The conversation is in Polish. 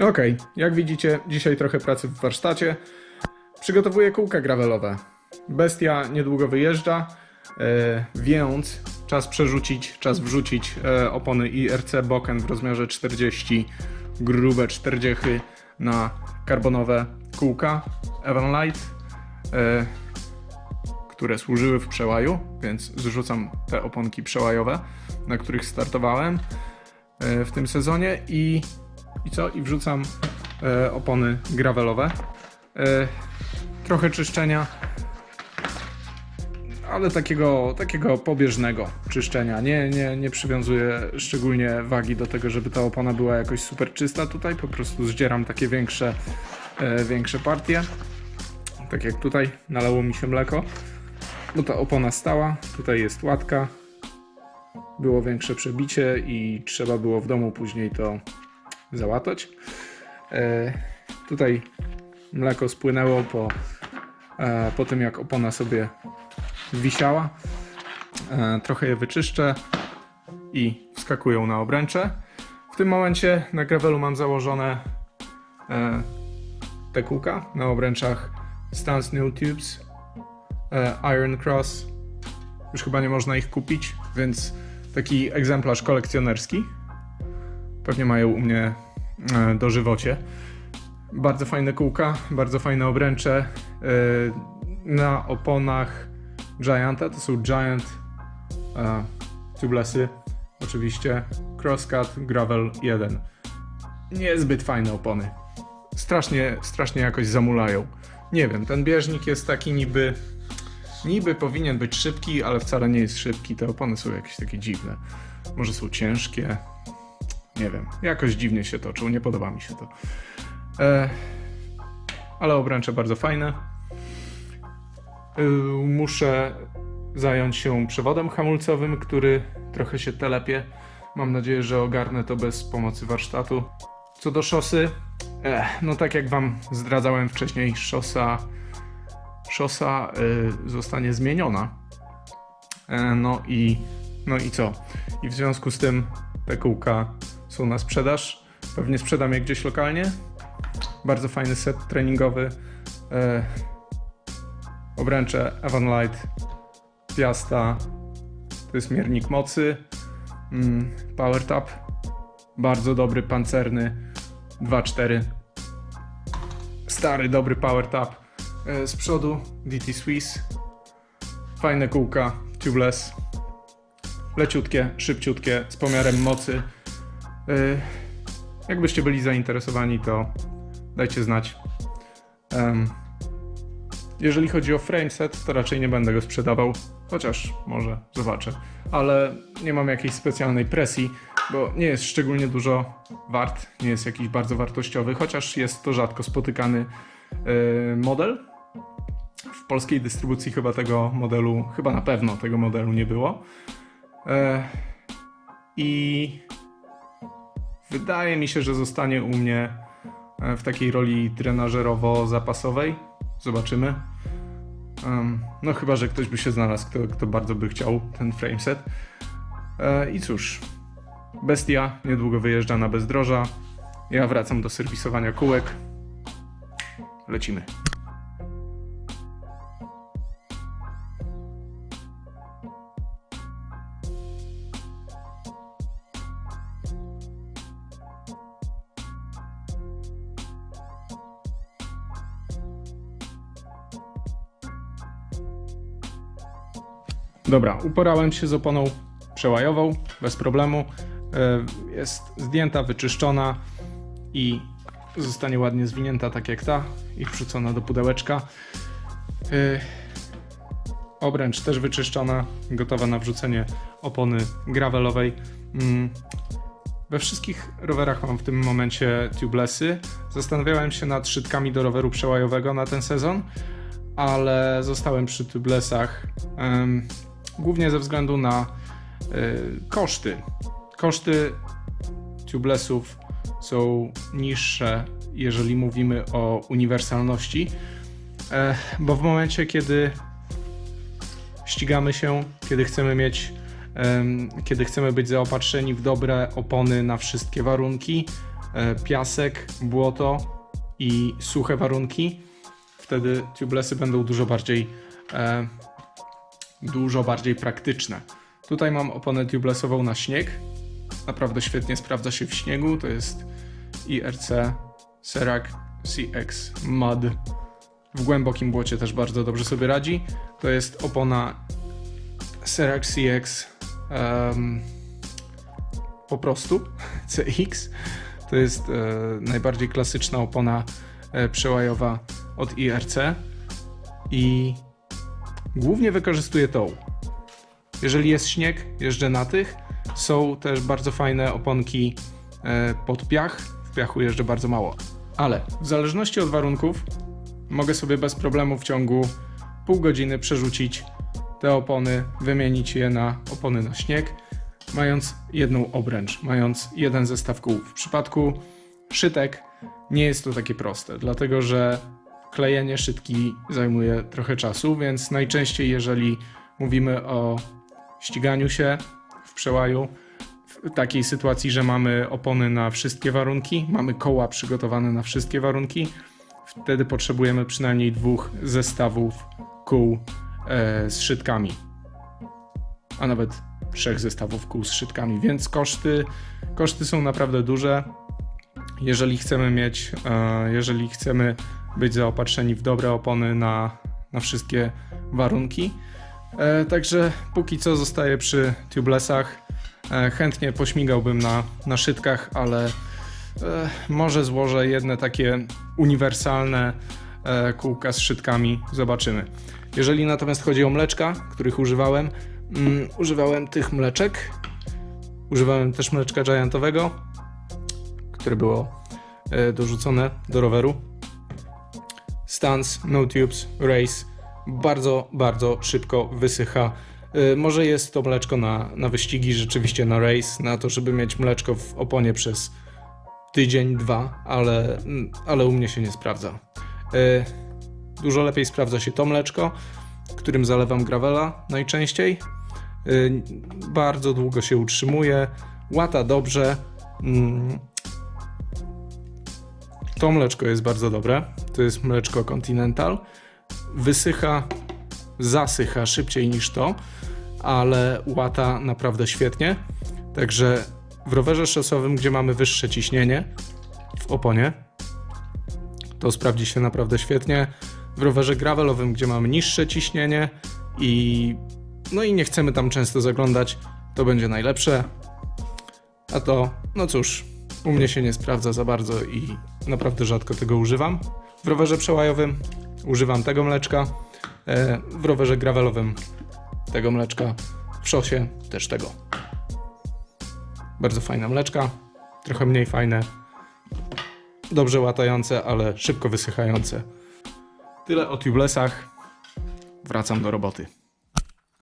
Okej, jak widzicie, dzisiaj trochę pracy w warsztacie. Przygotowuję kółka gravelowe. Bestia niedługo wyjeżdża, e, więc czas przerzucić, czas wrzucić e, opony IRC Boken w rozmiarze 40, grube 40 na karbonowe kółka Evanlight, e, które służyły w przełaju, więc zrzucam te oponki przełajowe, na których startowałem e, w tym sezonie i i co? I wrzucam e, opony gravelowe. E, trochę czyszczenia, ale takiego, takiego pobieżnego czyszczenia. Nie, nie, nie przywiązuję szczególnie wagi do tego, żeby ta opona była jakoś super czysta. Tutaj po prostu zdzieram takie większe, e, większe partie. Tak jak tutaj nalało mi się mleko, bo ta opona stała. Tutaj jest łatka. Było większe przebicie i trzeba było w domu później to załatać. E, tutaj mleko spłynęło po, e, po tym, jak opona sobie wisiała. E, trochę je wyczyszczę i wskakują na obręcze. W tym momencie na gravelu mam założone e, te kółka na obręczach Stance New Tubes e, Iron Cross. Już chyba nie można ich kupić, więc taki egzemplarz kolekcjonerski. Pewnie mają u mnie e, dożywocie. Bardzo fajne kółka, bardzo fajne obręcze. E, Na oponach Gianta, to są Giant tubelessy, oczywiście. Crosscut Gravel 1. Niezbyt fajne opony. Strasznie, strasznie jakoś zamulają. Nie wiem, ten bieżnik jest taki niby. Niby powinien być szybki, ale wcale nie jest szybki. Te opony są jakieś takie dziwne. Może są ciężkie, nie wiem, jakoś dziwnie się toczą, nie podoba mi się to. E, ale obręcze bardzo fajne. E, muszę zająć się przewodem hamulcowym, który trochę się telepie. Mam nadzieję, że ogarnę to bez pomocy warsztatu. Co do szosy, e, no tak jak wam zdradzałem wcześniej, szosa, szosa e, zostanie zmieniona. E, no i no i co? I w związku z tym te kółka są na sprzedaż. Pewnie sprzedam je gdzieś lokalnie. Bardzo fajny set treningowy. E, obręcze Evanlight, Piasta. To jest miernik mocy. Mm, Power Tap. Bardzo dobry, pancerny. 2.4. Stary, dobry Power Tap. E, z przodu DT Swiss. Fajne kółka, tubeless. Leciutkie, szybciutkie, z pomiarem mocy. Yy, Jakbyście byli zainteresowani, to dajcie znać. Jeżeli chodzi o frameset, to raczej nie będę go sprzedawał, chociaż może zobaczę. Ale nie mam jakiejś specjalnej presji, bo nie jest szczególnie dużo wart, nie jest jakiś bardzo wartościowy, chociaż jest to rzadko spotykany yy, model. W polskiej dystrybucji chyba tego modelu, chyba na pewno tego modelu nie było. E, I wydaje mi się, że zostanie u mnie e, w takiej roli trenażerowo-zapasowej. Zobaczymy. No chyba, że ktoś by się znalazł, kto, kto bardzo by chciał ten frameset. E, I cóż, Bestia niedługo wyjeżdża na bezdroża. Ja wracam do serwisowania kółek. Lecimy. Dobra, uporałem się z oponą przełajową bez problemu. E, Jest zdjęta, wyczyszczona i zostanie ładnie zwinięta tak jak ta i wrzucona do pudełeczka. E, Obręcz też wyczyszczona, gotowa na wrzucenie opony gravelowej. Mm, We wszystkich rowerach mam w tym momencie tubelessy. Zastanawiałem się nad szytkami do roweru przełajowego na ten sezon, ale zostałem przy tubelessach głównie ze względu na y, koszty. Koszty tubelessów są niższe, jeżeli mówimy o uniwersalności, e, bo w momencie, kiedy ścigamy się, kiedy chcemy mieć, kiedy chcemy być zaopatrzeni w dobre opony na wszystkie warunki, e, piasek, błoto i suche warunki, wtedy tubelessy będą dużo bardziej e, dużo bardziej praktyczne. Tutaj mam oponę tubelessową na śnieg. Naprawdę świetnie sprawdza się w śniegu. To jest IRC Serac CX Mud. W głębokim błocie też bardzo dobrze sobie radzi. To jest opona Serac CX em, po prostu CX. To jest e, najbardziej klasyczna opona e, przełajowa od IRC i głównie wykorzystuję tą. Jeżeli jest śnieg, jeżdżę na tych. Są też bardzo fajne oponki e, pod piach. W piachu jeżdżę bardzo mało. Ale w zależności od warunków mogę sobie bez problemu w ciągu pół godziny przerzucić te opony, wymienić je na opony na śnieg, mając jedną obręcz, mając jeden zestaw kół. W przypadku szytek nie jest to takie proste, dlatego że klejenie szytki zajmuje trochę czasu, więc najczęściej jeżeli mówimy o ściganiu się w przełaju, w takiej sytuacji, że mamy opony na wszystkie warunki, mamy koła przygotowane na wszystkie warunki, wtedy potrzebujemy przynajmniej dwóch zestawów kół e, z szytkami, a nawet trzech zestawów kół z szytkami, więc koszty, koszty są naprawdę duże. Jeżeli chcemy mieć, e, jeżeli chcemy być zaopatrzeni w dobre opony na, na wszystkie warunki. E, także póki co zostaję przy tubelessach. E, chętnie pośmigałbym na, na szytkach, ale e, może złożę jedne takie uniwersalne e, kółka z szytkami. Zobaczymy. Jeżeli natomiast chodzi o mleczka, których używałem, mm, używałem tych mleczek. Używałem też mleczka giantowego, które było e, dorzucone do roweru. Stance, no tubes, race bardzo, bardzo szybko wysycha. Y, Może jest to mleczko na, na wyścigi, rzeczywiście na race, na to, żeby mieć mleczko w oponie przez tydzień, dwa, ale, mm, ale u mnie się nie sprawdza. Y, Dużo lepiej sprawdza się to mleczko, którym zalewam gravela najczęściej. Y, Bardzo długo się utrzymuje, łata dobrze. Mm, To mleczko jest bardzo dobre. To jest mleczko Continental wysycha, zasycha szybciej niż to, ale łata naprawdę świetnie. Także w rowerze szosowym, gdzie mamy wyższe ciśnienie w oponie, to sprawdzi się naprawdę świetnie. W rowerze gravelowym, gdzie mamy niższe ciśnienie i no i nie chcemy tam często zaglądać, to będzie najlepsze. A to, no cóż, u mnie się nie sprawdza za bardzo i naprawdę rzadko tego używam. W rowerze przełajowym używam tego mleczka, e, w rowerze gravelowym tego mleczka, w szosie też tego. Bardzo fajne mleczka, trochę mniej fajne, dobrze łatające, ale szybko wysychające. Tyle o tubelessach. Wracam do roboty.